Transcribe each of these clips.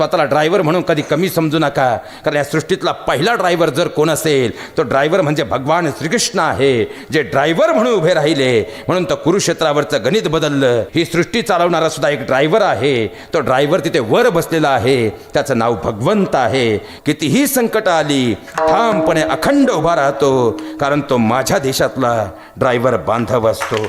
स्वतःला ड्रायव्हर म्हणून कधी कमी समजू नका. कारण या सृष्टीतला पहिला ड्रायव्हर जर कोण असेल तो ड्रायव्हर म्हणजे भगवान श्रीकृष्ण आहे. जे ड्रायव्हर म्हणून उभे राहिले म्हणून तर कुरुक्षेत्रावरचं गणित बदललं. ही सृष्टी चालवणारा सुद्धा एक ड्रायव्हर आहे. तो ड्रायव्हर तिथे वर बसलेला आहे. त्याचं नाव भगवंत आहे. कितीही संकट आली ठामपणे अखंड उभा राहतो. कारण तो माझ्या देशातला ड्रायव्हर बांधव असतो.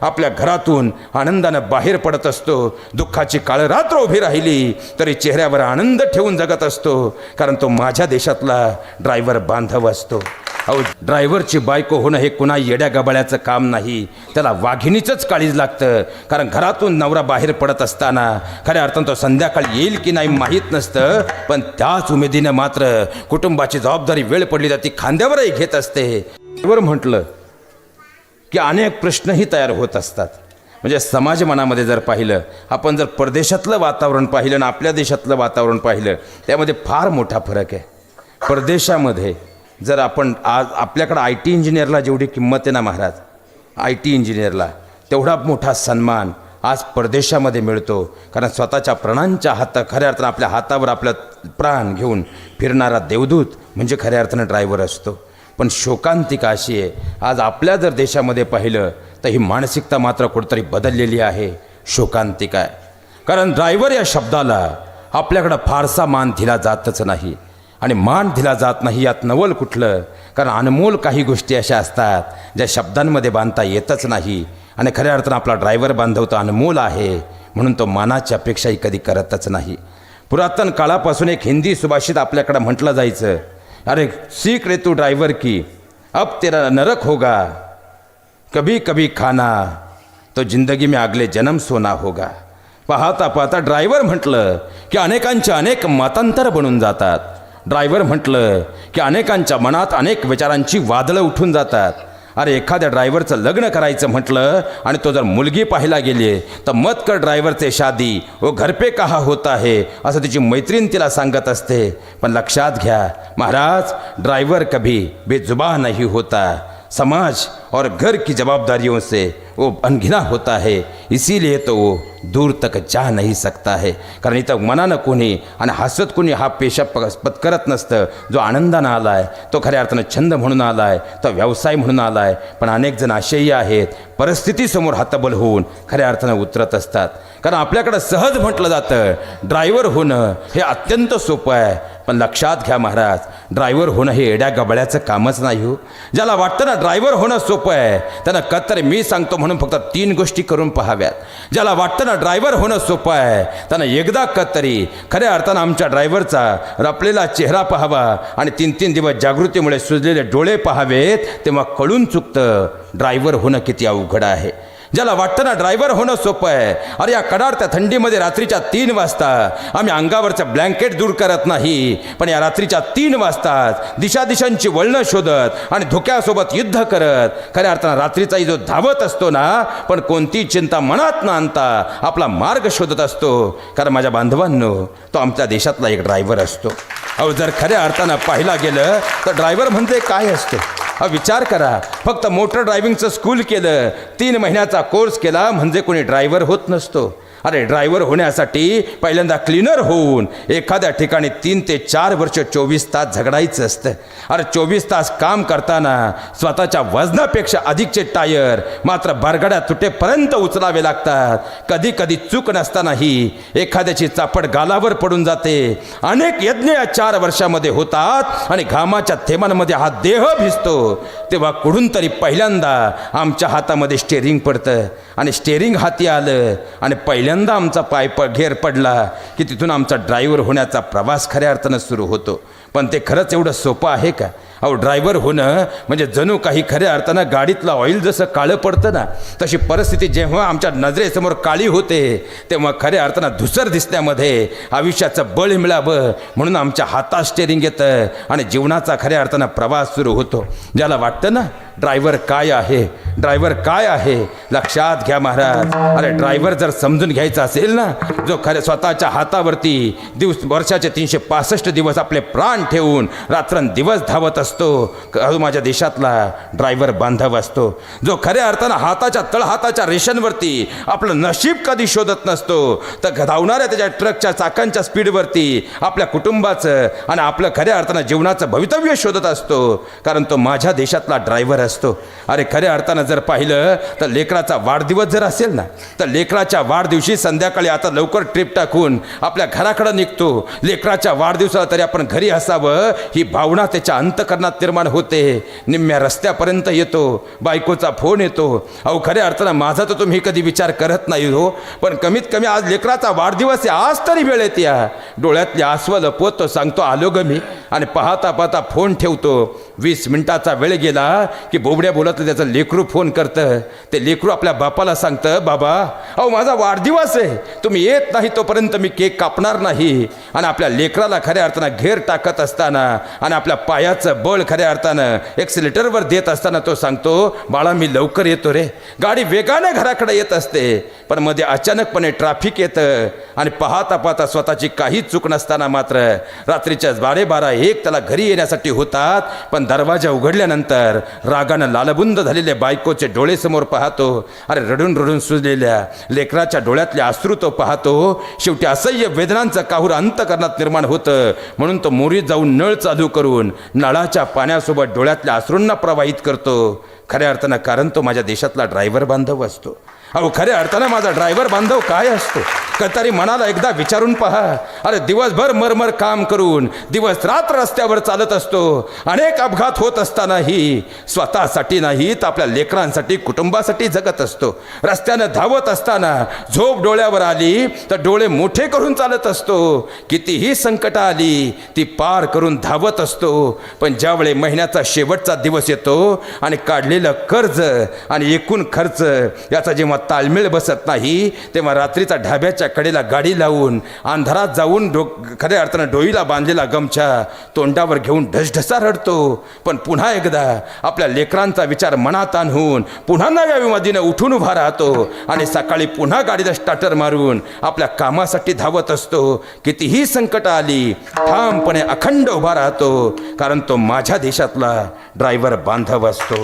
आपल्या घरातून आनंदानं बाहेर पडत असतो. दुःखाची काळरात्र उभी राहिली तरी चेहऱ्यावर आनंद ठेवून जगत असतो. कारण तो माझ्या देशातला ड्रायव्हर बांधव असतो. अहो ड्रायव्हरची बायको होणं हे कुणा येड्या गबाळ्याचं काम नाही. त्याला वाघिणीचंच काळीज लागतं. कारण घरातून नवरा बाहेर पडत असताना खऱ्या अर्थानं तो संध्याकाळी येईल की नाही माहीत नसतं. पण त्याच उमेदीनं मात्र कुटुंबाची जबाबदारी वेळ पडली तर ती खांद्यावरही घेत असते. वर म्हटलं की अनेक प्रश्नही तयार होत असतात. म्हणजे समाज मनामध्ये जर पाहिलं आपण जर परदेशातलं वातावरण पाहिलं आणि आपल्या देशातलं वातावरण पाहिलं त्यामध्ये फार मोठा फरक आहे. परदेशामध्ये जर आपण आज आपल्याकडं आय टी इंजिनियरला जेवढी किंमत आहे ना महाराज आय टी इंजिनियरला तेवढा मोठा सन्मान आज परदेशामध्ये मिळतो. कारण स्वतःच्या प्राणांच्या हाता खऱ्या अर्थानं आपल्या हातावर आपलं प्राण घेऊन फिरणारा देवदूत म्हणजे खऱ्या अर्थानं ड्रायव्हर असतो. पण शोकांतिका अशी आहे. आज आपल्या जर देशामध्ये पाहिलं तर ही मानसिकता मात्र कुठंतरी बदललेली आहे. शोकांतिका आहे. कारण ड्रायव्हर या शब्दाला आपल्याकडं फारसा मान दिला जातच नाही. आणि मान दिला जात नाही यात नवल कुठलं? कारण अनमोल काही गोष्टी अशा असतात ज्या शब्दांमध्ये बांधता येतच नाही. आणि खऱ्या अर्थानं आपला ड्रायव्हर बांधव तो अनमोल आहे म्हणून तो मानाची अपेक्षाही कधी करतच नाही. पुरातन काळापासून एक हिंदी सुभाषित आपल्याकडं म्हटलं जायचं अरे सीख रे तू ड्राइवर की अब तेरा नरक होगा। कभी कभी खाना तो जिंदगी में अगले जन्म सोना होगा। पाहता पाहता ड्रायव्हर म्हटलं की अनेकांचे अनेक मतांतर बनून जातात। ड्रायव्हर म्हटलं की अनेकांच्या मनात अनेक विचारांची वादळं उठून जातात। अरे एखाद्या ड्रायव्हरचं लग्न करायचं म्हटलं आणि तो जर मुलगी पाहायला गेली तर मत कर ड्रायव्हरचे शादी. व घरपे कहा होत आहे असं तिची मैत्रीण तिला सांगत असते. पण लक्षात घ्या महाराज ड्रायव्हर कभी बेजुबा नाही होता. समाज और घर की जवाबदारियों से वो अनगिना होता है। इसीलिए तो वो दूर तक जा नहीं सकता है। कारण इथं मनानं कोणी आणि हसत कोणी हा पेशा प पत्करत नसतं। जो आनंदानं आला आहे तो खऱ्या अर्थानं छंद म्हणून आला आहे तो व्यवसाय म्हणून आला आहे पण अनेक जण असेही आहेत। परिस्थितीसमोर हातबल होऊन खऱ्या अर्थानं उतरत असतात। कारण आपल्याकडं सहज म्हटलं जातं ड्रायव्हर होणं हे अत्यंत सोपं आहे। पण लक्षात घ्या महाराज ड्रायव्हर होणं हे एड्या गबळ्याचं कामच नाही हो. ज्याला वाटतं ना ड्रायव्हर होणं सोपं आहे त्यानं कत्तर मी सांगतो म्हणून फक्त तीन गोष्टी करून पहाव्यात. ज्याला वाटतं ना ड्रायव्हर होणं सोपं आहे त्यानं एकदा कत्तरी खऱ्या अर्थानं आमच्या ड्रायव्हरचा रपलेला चेहरा पाहावा आणि तीन तीन दिवस जागृतीमुळे सुजलेले डोळे पाहावेत तेव्हा कळून चुकतं ड्रायव्हर होणं किती अवघड आहे. ज्याला वाटतं ना ड्रायव्हर होणं सोपं आहे. अरे या कडाडत्या थंडीमध्ये रात्रीच्या तीन वाजता आम्ही अंगावरचं ब्लँकेट दूर करत नाही पण या रात्रीच्या तीन वाजताच दिशादिशांची वळणं शोधत आणि धोक्यासोबत युद्ध करत. खऱ्या अर्थानं रात्रीचाही जो धावत असतो ना पण कोणती चिंता मनात न आणता आपला मार्ग शोधत असतो. कारण माझ्या बांधवांनो तो आमच्या देशातला एक ड्रायव्हर असतो. अहो जर खऱ्या अर्थानं पाहिला गेलं तर ड्रायव्हर म्हणजे काय असतो? हा विचार करा. फक्त मोटर ड्रायव्हिंगचं स्कूल केलं तीन महिन्याचा कोर्स केला म्हणजे कोणी ड्रायव्हर होत नसतो. अरे ड्रायव्हर होण्यासाठी पहिल्यांदा क्लीनर होऊन एखाद्या ठिकाणी तीन ते चार वर्ष चोवीस तास झगडायचं असतं. अरे चोवीस तास काम करताना स्वतःच्या वजनापेक्षा अधिकचे टायर मात्र बरगड्या तुटेपर्यंत उचलावे लागतात. कधी कधी चूक नसतानाही एखाद्याची चापड गालावर पडून जाते. अनेक यज्ञ या चार वर्षामध्ये होतात आणि घामाच्या थेमांमध्ये हा देह भिजतो. तेव्हा कुठून तरी पहिल्यांदा आमच्या हातामध्ये स्टेरिंग पडतं आणि स्टेरिंग हाती आलं आणि पहिल्यांदा आमचा पाय प घेर पडला की तिथून आमचा ड्रायव्हर होण्याचा प्रवास खऱ्या अर्थानं सुरू होतो. पण ते खरंच एवढं सोपं आहे का? अहो ड्रायव्हर होणं म्हणजे जणू काही खऱ्या अर्थानं गाडीतलं ऑइल जसं काळं पडतं ना तशी परिस्थिती जेव्हा आमच्या नजरेसमोर काळी होते तेव्हा खऱ्या अर्थानं धुसर दिसण्यामध्ये आयुष्याचं बळ मिळावं म्हणून आमच्या हातात स्टेरिंग येतं आणि जीवनाचा खऱ्या अर्थानं प्रवास सुरू होतो. ज्याला वाटतं ना ड्रायव्हर काय आहे? ड्रायव्हर काय आहे? लक्षात घ्या महाराज. अरे ड्रायव्हर जर समजून घ्यायचा असेल ना जो खरे स्वतःच्या हातावरती दिवस वर्षाचे तीनशे पासष्ट दिवस आपले प्राण ठेवून रात्रंदिवस धावत असतो हा माझ्या देशातला ड्रायव्हर बांधव असतो जो खऱ्या अर्थानं हाताच्या तळहाताच्या रेषांवरती आपलं नशीब कधी शोधत नसतो तर धावणाऱ्या त्याच्या ट्रकच्या चाकांच्या स्पीडवरती आपल्या कुटुंबाचं आणि आपलं खऱ्या अर्थानं जीवनाचं भवितव्य शोधत असतो कारण तो माझ्या देशातला ड्रायव्हर असतो. अरे खऱ्या अर्थानं जर पाहिलं तर लेकराचा वाढदिवस जर असेल ना तर लेकराच्या वाढदिवशी संध्याकाळी आता लवकर ट्रिप टाकून आपल्या घराकडं निघतो. लेकराच्या वाढदिवसाला तरी आपण घरी असावं ही भावना त्याच्या प्रकरणात निर्माण होते. निम्म्या रस्त्यापर्यंत येतो बायकोचा फोन येतो. अहो खऱ्या अर्थानं माझा तर तुम्ही कधी विचार करत नाही हो पण कमीत कमी आज लेकराचा वाढदिवस आहे आज तरी वेळ येते या. डोळ्यातली आसवं लपवतो सांगतो आलो ग मी. आणि पाहता पाहता फोन ठेवतो. वीस मिनिटाचा वेळ गेला की बोबड्या बोलत त्याचं लेकरू फोन करतं. ते लेकरू आपल्या बापाला सांगतं बाबा अहो माझा वाढदिवस आहे. तुम्ही येत नाही तोपर्यंत मी केक कापणार नाही. आणि आपल्या लेकराला खऱ्या अर्थानं घेर टाकत असताना आणि आपल्या पायाचं बळ खऱ्या अर्थानं एक्सिलेटरवर देत असताना तो सांगतो बाळा मी लवकर येतो रे. गाडी वेगानं घराकडे येत असते पण मध्ये अचानकपणे ट्रॅफिक येतं आणि पाहता पाहता स्वतःची काही चूक नसताना मात्र रात्रीच्या बारे बारा एक त्याला घरी येण्यासाठी होतात. पण दरवाजा उघडल्यानंतर रागानं लालबुंद झालेल्या बायकोचे डोळेसमोर पाहतो. अरे रडून रडून सुजलेल्या लेकराच्या डोळ्यातले अश्रू तो पाहतो. शेवटी असह्य वेदनांचं काहूर अंतकरणात निर्माण होतं. म्हणून तो मोरीत जाऊन नळ चालू करून नळाच्या पाण्यासोबत डोळ्यातल्या अश्रूंना प्रवाहित करतो. खऱ्या अर्थानं कारण तो माझ्या देशातला ड्रायव्हर बांधव असतो. अहो खऱ्या अर्थानं माझा ड्रायव्हर बांधव काय असतो? का मनाला एकदा विचारून पहा. अरे दिवसभर मरमर काम करून दिवस रात्र रस्त्यावर चालत असतो. अनेक अपघात होत असतानाही स्वतःसाठी नाही तर आपल्या लेकरांसाठी कुटुंबासाठी जगत असतो. रस्त्यानं धावत असताना झोप डोळ्यावर आली तर डोळे मोठे करून चालत असतो. कितीही संकट आली ती पार करून धावत असतो. पण ज्यावेळी महिन्याचा शेवटचा दिवस येतो आणि काढलेलं कर्ज आणि एकूण खर्च याचा जेव्हा ताळमेळ बसत नाही तेव्हा रात्रीचा ढाब्याच्या कडेला गाडी लावून अंधारात जाऊन डो खऱ्या अर्थानं डोईला बांधलेला गमछा तोंडावर घेऊन ढसढसा रडतो. पण पुन्हा एकदा आपल्या लेकरांचा विचार मनात आणून पुन्हा नव्या विमादीनं उठून उभा राहतो आणि सकाळी पुन्हा गाडीला स्टार्टर मारून आपल्या कामासाठी धावत असतो. कितीही संकट आली ठामपणे अखंड उभा राहतो कारण तो माझ्या देशातला ड्रायव्हर बांधव असतो.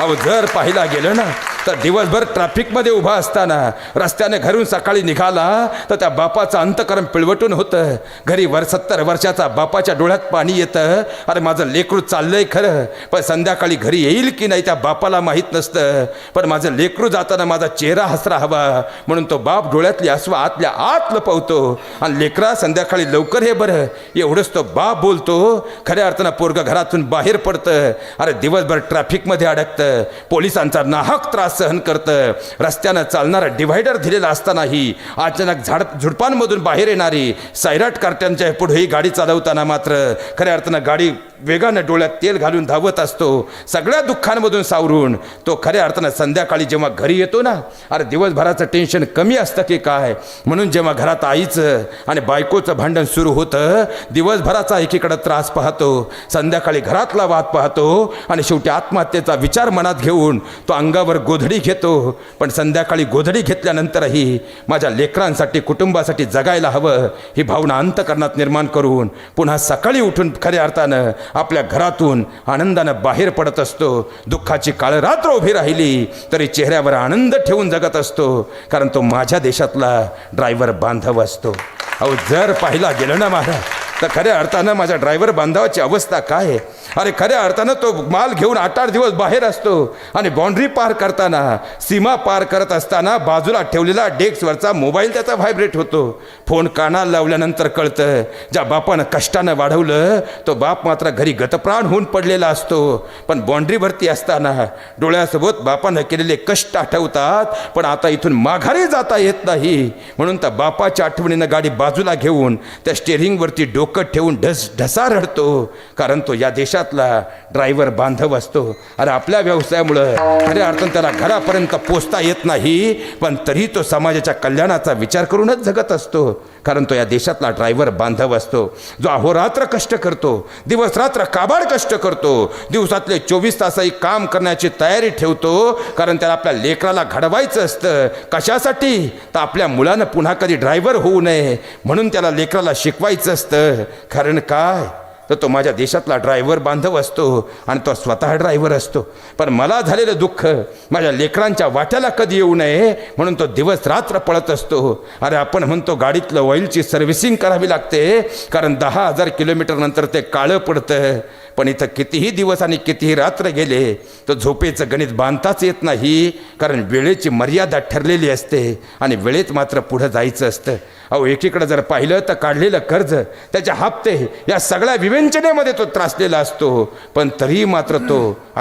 अहो जर पाहिला गेलं ना तर दिवसभर ट्रॅफिकमध्ये उभा असताना रस्त्याने घरून सकाळी निघाला तर त्या बापाचं अंतकरण पिळवटून होतं. घरी वर सत्तर वर्षाचा बापाच्या डोळ्यात पाणी येतं. अरे माझं लेकरू चाललंय खरं पण संध्याकाळी घरी येईल की नाही त्या बापाला माहीत नसतं. पण माझं लेकरू जाताना माझा चेहरा हसरा हवा. म्हणून तो बाप डोळ्यातली आसवा आतल्या आत लपवतो. आणि लेकरा संध्याकाळी लवकर हे बरं. एवढंच तो बाप बोलतो खऱ्या अर्थानं पोरगं घरातून बाहेर पडतं. अरे दिवसभर ट्रॅफिकमध्ये अडकतं. पोलिसांचा नाहक त्रास सहन करतं रस्त्यानं चालणारं डिव्हायडर दिलेला असतानाही अचानक झाड झुडपांमधून बाहेर येणारी सैराट कार्ट्यांच्या पुढेही गाडी चालवताना मात्र खऱ्या अर्थानं गाडी वेगानं डोळ्यात तेल घालून धावत असतो. सगळ्या दुःखांमधून सावरून. तो खऱ्या अर्थानं संध्याकाळी जेव्हा घरी येतो ना अरे दिवसभराचं टेन्शन कमी असतं की काय? म्हणून जेव्हा घरात आईचं आणि बायकोचं भांडण सुरू होतं दिवसभराचा एकीकडं त्रास पाहतो. संध्याकाळी घरातला वाद पाहतो आणि शेवटी आत्महत्येचा विचार मनात घेऊन तो अंगावर गोधडी घेतो. पण संध्याकाळी गोधडी घेतल्यानंतरही माझ्या लेकरांसाठी कुटुंबासाठी जगायला हवं ही भावना अंतकरणात निर्माण करून पुन्हा सकाळी उठून खऱ्या अर्थानं आपल्या घरातून आनंदानं बाहेर पडत असतो. दुःखाची काळ रात्र उभी राहिली तरी चेहऱ्यावर आनंद ठेवून जगत असतो. कारण तो माझ्या देशातला ड्रायव्हर बांधव असतो. अहो जर पाहिला गेलं ना महाराज तर खऱ्या अर्थानं माझ्या ड्रायव्हर बांधवाची अवस्था काय आहे? अरे खऱ्या अर्थानं तो माल घेऊन आठ आठ दिवस बाहेर असतो आणि बाउंड्री पार करताना सीमा पार करत असताना बाजूला ठेवलेला डेस्कवरचा मोबाईल त्याचा व्हायब्रेट होतो. फोन कानाला लावल्यानंतर कळतं ज्या बापानं कष्टानं वाढवलं तो बाप मात्र घरी गतप्राण होऊन पडलेला असतो. पण बाउंड्रीवरती असताना डोळ्यासोबत बापानं केलेले कष्ट आठवतात पण आता इथून माघारी जाता येत नाही. म्हणून त्या बापाच्या आठवणीनं गाडी बाजूला घेऊन त्या स्टेअरिंगवरती डोकं ठेवून ढस ढसा रडतो कारण तो या देशातला ड्रायव्हर बांधव असतो. अरे आपल्या व्यवसायामुळं खऱ्या अर्थानं त्याला घरापर्यंत पोचता येत नाही पण तरी तो समाजाच्या कल्याणाचा विचार करूनच जगत असतो कारण तो या देशातला ड्रायव्हर बांधव असतो. जो अहोरात्र कष्ट करतो दिवस रात्र काबाड कष्ट करतो दिवसातले चोवीस तासही काम करण्याची तयारी ठेवतो कारण त्याला आपल्या लेकराला घडवायचं असतं. कशासाठी? तर आपल्या मुलानं पुन्हा कधी ड्रायव्हर होऊ नये म्हणून त्याला लेकराला शिकवायचं असतं. कारण काय? तर तो माझ्या देशातला ड्रायव्हर बांधव असतो आणि तो स्वतः ड्रायव्हर असतो. पण मला झालेलं दुःख माझ्या लेकरांच्या वाट्याला कधी येऊ नये म्हणून तो दिवस रात्र पळत असतो. अरे आपण म्हणतो गाडीतलं ऑइलची सर्व्हिसिंग करावी लागते. कारण दहा हजार किलोमीटरनंतर ते काळं पडतं. पण इथं कितीही दिवस आणि कितीही रात्र गेले तर झोपेचं गणित बांधताच येत नाही कारण वेळेची मर्यादा ठरलेली असते आणि वेळेत मात्र पुढं जायचं असतं. अहो एकीकडं जर पाहिलं तर काढलेलं कर्ज त्याचे हप्ते या सगळ्या विवेचनेमध्ये तो त्रासलेला असतो. पण तरीही मात्र तो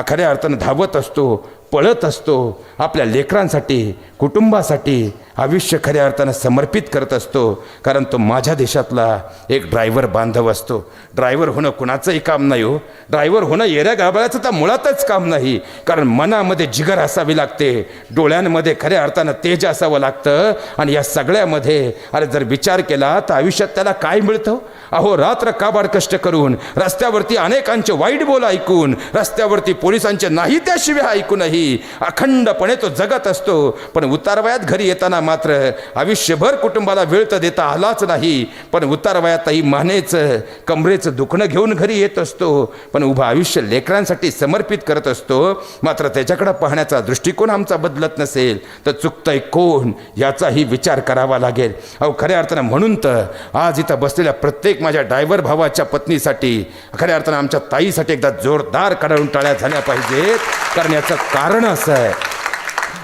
खऱ्या अर्थानं धावत असतो. पळत असतो आपल्या लेकरांसाठी कुटुंबासाठी आयुष्य खऱ्या अर्थानं समर्पित करत असतो. कारण तो माझ्या देशातला एक ड्रायव्हर बांधव असतो. ड्रायव्हर होणं कुणाचंही काम नाही हो. ड्रायव्हर होणं येऱ्या गाबाळाचं तर मुळातच काम नाही. कारण मनामध्ये जिगर असावी लागते. डोळ्यांमध्ये खऱ्या अर्थानं तेज असावं लागतं. आणि या सगळ्यामध्ये अरे जर विचार केला तर आयुष्यात त्याला काय मिळतं? अहो रात्र काबाड कष्ट करून रस्त्यावरती अनेकांचे वाईट बोल ऐकून रस्त्यावरती पोलिसांचे नाही त्याशिवाय ऐकूनही ऐकूनही अखंडपणे तो जगत असतो. पण उतारवयात घरी येताना मात्र आयुष्यभर कुटुंबाला वेळ तर देता आलाच नाही. पण उतारवयातही मानेचं कमरेचं दुखणं घेऊन घरी येत असतो. पण उभं आयुष्य लेकरांसाठी समर्पित करत असतो. मात्र त्याच्याकडं पाहण्याचा दृष्टिकोन आमचा बदलत नसेल तर चुकतंय कोण याचाही विचार करावा लागेल. अहो खऱ्या अर्थानं म्हणून तर आज इथं बसलेल्या प्रत्येक माझ्या ड्रायव्हर भावाच्या पत्नीसाठी खऱ्या अर्थानं आमच्या ताईसाठी एकदा जोरदार कडाळून टाळ्या झाल्या पाहिजेत. कारण याचं कारण कारण असं आहे.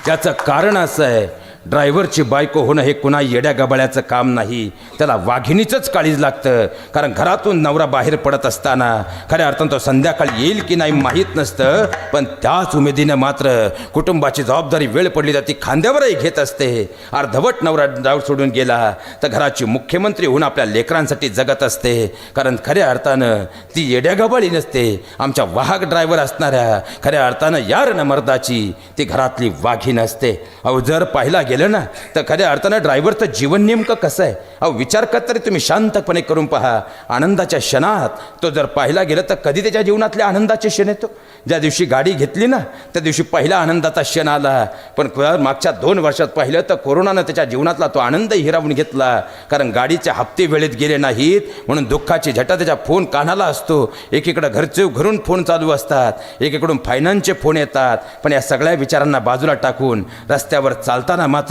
याचं कारण असं आहे ड्रायव्हरची बायको होणं हे कुणा येड्या गबाळ्याचं काम नाही. त्याला वाघिणीचंच काळीज लागतं. कारण घरातून नवरा बाहेर पडत असताना खऱ्या अर्थानं तो संध्याकाळी येईल की नाही माहीत नसतं. पण त्याच उमेदीनं मात्र कुटुंबाची जबाबदारी वेळ पडली तर ती खांद्यावरही घेत असते. अर्धवट नवरा डाव सोडून गेला तर घराची मुख्यमंत्री होऊन आपल्या लेकरांसाठी जगत असते. कारण खऱ्या अर्थानं ती येड्या गबाळी नसते. आमच्या वाहक ड्रायव्हर असणाऱ्या खऱ्या अर्थानं यार न मर्दाची ती घरातली वाघीण असते अहो जर पाहिला गेला ना तर खऱ्या अर्थानं ड्रायव्हरचं जीवन नेमकं कसं आहे? अहो विचार कर तरी तुम्ही शांतपणे करून पहा. आनंदाच्या क्षणात तो जर पाहिला गेलं तर कधी त्याच्या जीवनातले आनंदाचे क्षण येतो? ज्या दिवशी गाडी घेतली ना त्या दिवशी पहिला आनंदाचा क्षण आला. पण मागच्या दोन वर्षात पाहिलं तर कोरोनानं त्याच्या जीवनातला तो आनंदही हिरावून घेतला. कारण गाडीचे हप्ते वेळेत गेले नाहीत म्हणून दुःखाची झटा त्याच्या फोन कानाला असतो. एकीकडं घरचे घरून फोन चालू असतात एकीकडून फायनान्सचे फोन येतात. पण या सगळ्या विचारांना बाजूला टाकून रस्त्यावर चालताना मात्र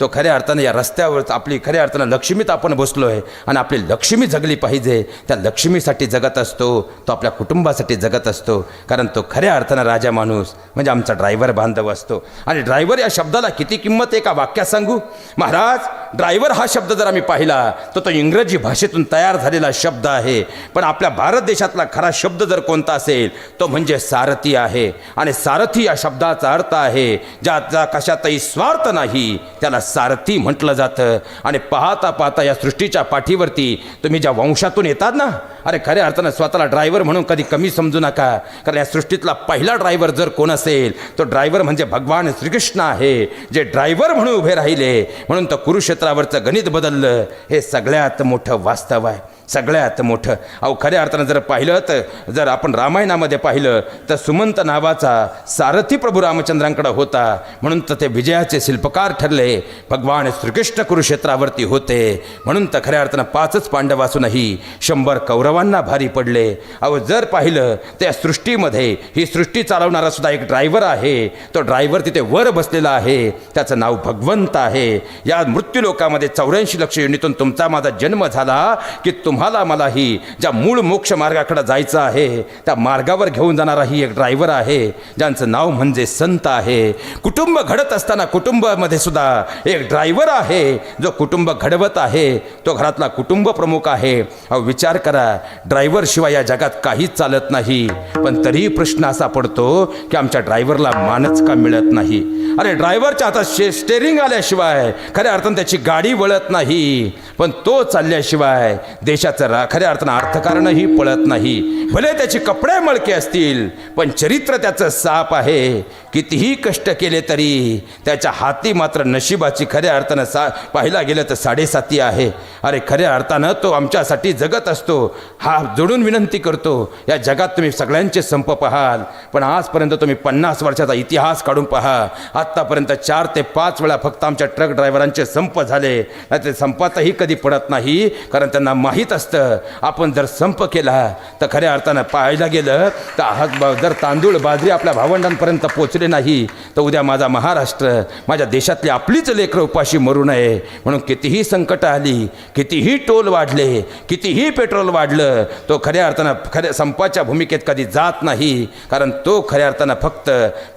तो खऱ्या अर्थानं या रस्त्यावर आपली खऱ्या अर्थानं लक्ष्मीत आपण बसलोय आणि आपली लक्ष्मी जगली पाहिजे त्या लक्ष्मीसाठी जगत असतो तो आपल्या कुटुंबासाठी जगत असतो. कारण तो खऱ्या अर्थानं राजा माणूस म्हणजे आमचा ड्रायव्हर बांधव असतो. आणि ड्रायव्हर या शब्दाला किती किंमत आहे का वाक्यात सांगू? महाराज ड्रायव्हर हा शब्द जर आम्ही पाहिला तर तो इंग्रजी भाषेतून तयार झालेला शब्द आहे. पण आपल्या भारत देशातला खरा शब्द जर कोणता असेल तो म्हणजे सारथी आहे. आणि सारथी या शब्दाचा अर्थ आहे ज्याचा कशातही स्वार्थ नाही त्याला सारथी म्हटलं जातं. आणि पाहता पाहता या सृष्टीच्या पाठीवरती तुम्ही ज्या वंशातून येतात ना अरे खऱ्या अर्थानं स्वतःला ड्रायव्हर म्हणून कधी कमी समजू नका. कारण या सृष्टीतला पहिला ड्रायव्हर जर कोण असेल तो ड्रायव्हर म्हणजे भगवान श्रीकृष्ण आहे. जे ड्रायव्हर म्हणून उभे राहिले म्हणून तर कुरुक्षेत्रावरचं गणित बदललं. हे सगळ्यात मोठं वास्तव आहे. सगळ्यात मोठं. अहो खऱ्या अर्थानं जर पाहिलं तर जर आपण रामायणामध्ये पाहिलं तर सुमंत नावाचा सारथी प्रभू रामचंद्रांकडे होता. म्हणून तर ते विजयाचे शिल्पकार ठरले. भगवान श्रीकृष्ण कुरुक्षेत्रावरती होते. म्हणून तर खऱ्या अर्थानं पाचच पांडव असूनही शंभर कौरवांना भारी पडले. अहो जर पाहिलं त्या सृष्टीमध्ये ही सृष्टी चालवणारा सुद्धा एक ड्रायव्हर आहे. तो ड्रायव्हर तिथे वर बसलेला आहे. त्याचं नाव भगवंत आहे. या मृत्यूलोकामध्ये चौऱ्याऐंशी लक्ष युनितून तुमचा माझा जन्म झाला की तुम्हाला मलाही ज्या मूळ मोक्ष मार्गाकडे जायचं आहे त्या मार्गावर घेऊन जाणारा ही एक ड्रायव्हर आहे ज्यांचं नाव म्हणजे संत आहे. कुटुंब घडत असताना कुटुंबामध्ये सुद्धा एक ड्रायव्हर आहे जो कुटुंब घडवत आहे तो घरातला कुटुंब प्रमुख आहे. अहो विचार करा ड्रायव्हर शिवाय या जगात काहीच चालत नाही. पण तरीही प्रश्न असा पडतो की आमच्या ड्रायव्हरला मानच का मिळत नाही? अरे ड्रायव्हरच्या हातात शे स्टेरिंग आल्याशिवाय खऱ्या अर्थानं त्याची गाडी वळत नाही. पण तो चालल्याशिवाय देशात त्याचं खऱ्या अर्थानं अर्थकारणही पळत नाही. भले त्याचे कपडे मळके असतील पण चरित्र त्याचं साप आहे. कितीही कष्ट केले तरी त्याच्या हाती मात्र नशिबाची खऱ्या अर्थानं सा पाहिला गेलं तर साडेसाती आहे. अरे खऱ्या अर्थानं तो आमच्यासाठी जगत असतो. हा जोडून विनंती करतो या जगात तुम्ही सगळ्यांचे संप पाहाल. पण आजपर्यंत तुम्ही पन्नास वर्षाचा इतिहास काढून पहा. आत्तापर्यंत चार ते पाच वेळा फक्त आमच्या ट्रक ड्रायव्हरांचे संप झाले. नाही ते संपातही कधी पडत नाही कारण त्यांना माहीत माहीत असतं. आपण जर संप केला तर खऱ्या अर्थानं पाहायला गेलं तर हा जर तांदूळ बाजरी आपल्या भावंडांपर्यंत पोचले नाही तर उद्या माझा महाराष्ट्र माझ्या देशातली आपलीच लेकरं उपाशी मरू नये. म्हणून कितीही संकट आली कितीही टोल वाढले कितीही पेट्रोल वाढलं तो खऱ्या अर्थानं खऱ्या संपाच्या भूमिकेत कधी जात नाही. कारण तो खऱ्या अर्थानं फक्त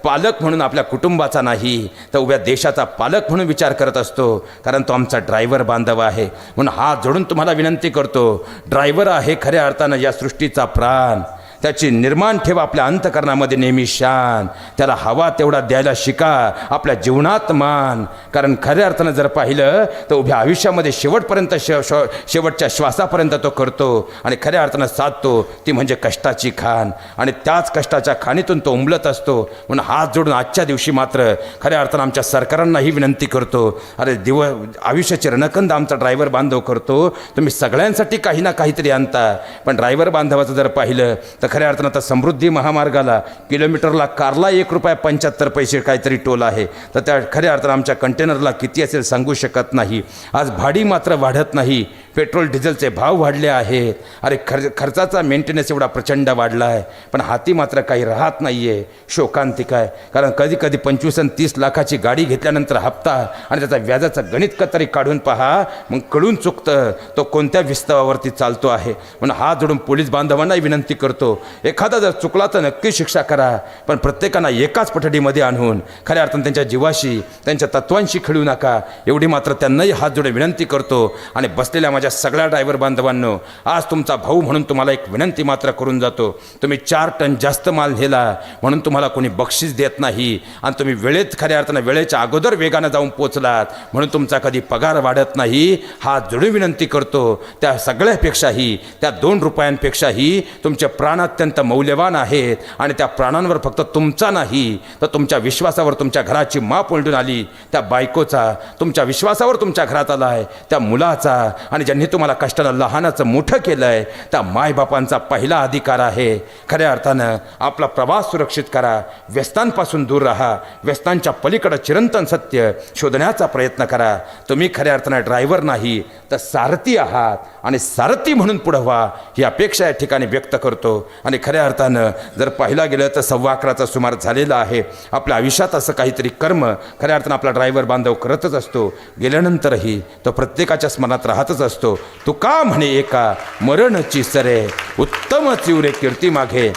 पालक म्हणून आपल्या कुटुंबाचा नाही तर उभ्या देशाचा पालक म्हणून विचार करत असतो. कारण तो आमचा ड्रायव्हर बांधव आहे. म्हणून हात जोडून तुम्हाला विनंती करतो ड्रायव्हर आहे खऱ्या अर्थानं या सृष्टीचा प्राण. त्याची निर्माण ठेवा आपल्या अंतकरणामध्ये नेहमी शान. त्याला हवा तेवढा द्यायला शिका. आपल्या जीवनात मान. कारण खऱ्या अर्थानं जर पाहिलं तर उभ्या आयुष्यामध्ये शेवटपर्यंत श शेवटच्या श्वासापर्यंत तो करतो आणि खऱ्या अर्थानं साधतो. ती म्हणजे कष्टाची खाण आणि त्याच कष्टाच्या खाणीतून तो उमलत असतो. म्हणून हात जोडून आजच्या दिवशी मात्र खऱ्या अर्थानं आमच्या सरकारांनाही विनंती करतो. अरे दिव आयुष्याचे रणकंद आमचा ड्रायव्हर बांधव करतो. तुम्ही सगळ्यांसाठी काही ना काहीतरी आणता. पण ड्रायव्हर बांधवाचं जर पाहिलं तर तर खऱ्या अर्थानं आता समृद्धी महामार्गाला किलोमीटरला कारला एक रुपया पंच्याहत्तर पैसे काहीतरी टोल आहे. तर त्या खऱ्या अर्थानं आमच्या कंटेनरला किती असेल सांगू शकत नाही. आज भाडी मात्र वाढत नाही. पेट्रोल डिझेलचे भाव वाढले आहेत. अरे खर्च खर्चाचा मेंटेनन्स एवढा प्रचंड वाढला आहे. पण हाती मात्र काही राहत नाही आहे शोकांतिक आहे. कारण कधी कधी पंचवीस आणि तीस लाखाची गाडी घेतल्यानंतर हप्ता आणि त्याचा व्याजाचं गणित तरी काढून पहा मग कळून चुकतं तो कोणत्या विस्तवावरती चालतो आहे. म्हणून हात जोडून पोलीस बांधवांनाही विनंती करतो एखादा जर चुकला तर नक्की शिक्षा करा पण प्रत्येकांना एकाच पठडीमध्ये आणून. खऱ्या अर्थानं त्यांच्या जीवाशी त्यांच्या तत्वांशी खेळू नका. एवढी मात्र त्यांनाही हात जोडून विनंती करतो. आणि बसलेल्या माझ्या सगळ्या ड्रायव्हर बांधवांनो आज तुमचा भाऊ म्हणून तुम्हाला एक विनंती मात्र करून जातो. तुम्ही चार टन जास्त माल नेला म्हणून तुम्हाला कोणी बक्षीस देत नाही. आणि तुम्ही वेळेत खऱ्या अर्थानं वेळेच्या अगोदर वेगानं जाऊन पोचलात म्हणून तुमचा कधी पगार वाढत नाही हा जुळून विनंती करतो. त्या सगळ्यापेक्षाही त्या दोन रुपयांपेक्षाही तुमचे प्राण अत्यंत मौल्यवान आहेत. आणि त्या प्राणांवर फक्त तुमचा नाही तर तुमच्या विश्वासावर तुमच्या घराची माप उलटून आली. त्या बायकोचा तुमच्या विश्वासावर तुमच्या घरात आला आहे त्या मुलाचा आणि ज्यांनी तुम्हाला कष्टानं लहानाचं मोठं केलं आहे त्या मायबापांचा पहिला अधिकार आहे. खऱ्या अर्थानं आपला प्रवास सुरक्षित करा व्यस्तांपासून दूर राहा व्यस्तांच्या पलीकडं चिरंतन सत्य शोधण्याचा प्रयत्न करा. तुम्ही खऱ्या अर्थानं ड्रायव्हर नाही तर सारथी आहात आणि सारथी म्हणून पुढं व्हा ही अपेक्षा या ठिकाणी व्यक्त करतो. आणि खऱ्या अर्थानं जर पाहिला गेलं तर सव्वा अकराचा सुमार झालेला आहे. आपल्या आयुष्यात असं काहीतरी कर्म खऱ्या अर्थानं आपला ड्रायव्हर बांधव करतच असतो. गेल्यानंतरही तो प्रत्येकाच्या स्मरणात राहतच असतो. तू. का म्हणे एका मरणची सरे. उत्तम चिवरे कीर्ती मागे.